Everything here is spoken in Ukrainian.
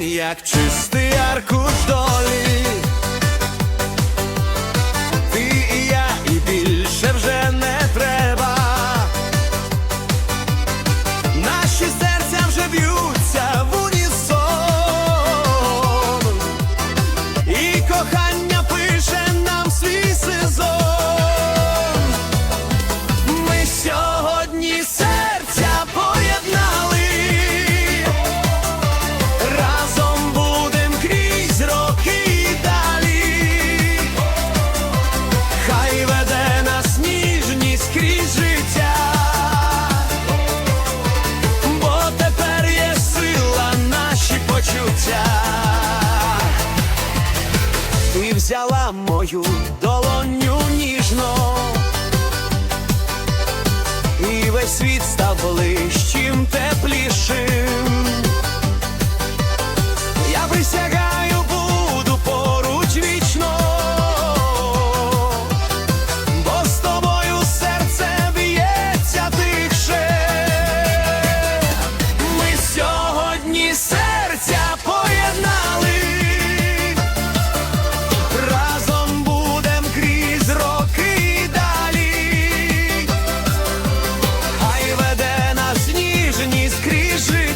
день, як чистий аркуш долі. Взяла мою долоню ніжно, і весь світ став ближче. крижи.